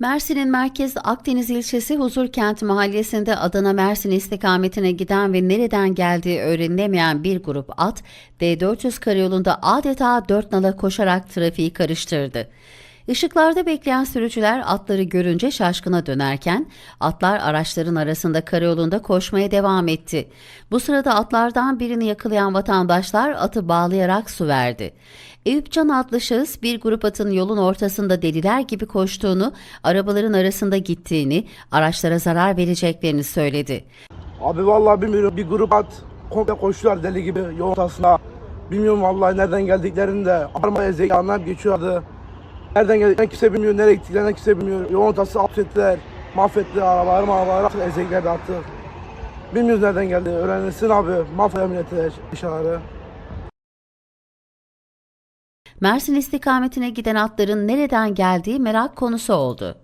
Mersin'in merkez Akdeniz ilçesi Huzurkent mahallesinde Adana Mersin istikametine giden ve nereden geldiği öğrenilemeyen bir grup at, D400 karayolunda adeta dört nala koşarak trafiği karıştırdı. Işıklarda bekleyen sürücüler atları görünce şaşkına dönerken atlar araçların arasında karayolunda koşmaya devam etti. Bu sırada atlardan birini yakalayan vatandaşlar atı bağlayarak su verdi. Eyüp Can adlı şahıs bir grup atın yolun ortasında deliler gibi koştuğunu, arabaların arasında gittiğini, araçlara zarar vereceklerini söyledi. Abi vallahi bilmiyorum bir grup at komple koştular deli gibi yol ortasına. Bilmiyorum vallahi nereden geldiklerini de arma ezek anlayıp geçiyorlardı. Nereden geldiklerini kimse bilmiyor, nereye gittiklerini kimse bilmiyor. Yol ortası alt ettiler, mahvettiler arabaları mağabaları attık, ezekler attık. Bilmiyoruz nereden geldi, öğrenilsin abi, mafya milleti dışarı. Mersin istikametine giden atların nereden geldiği merak konusu oldu.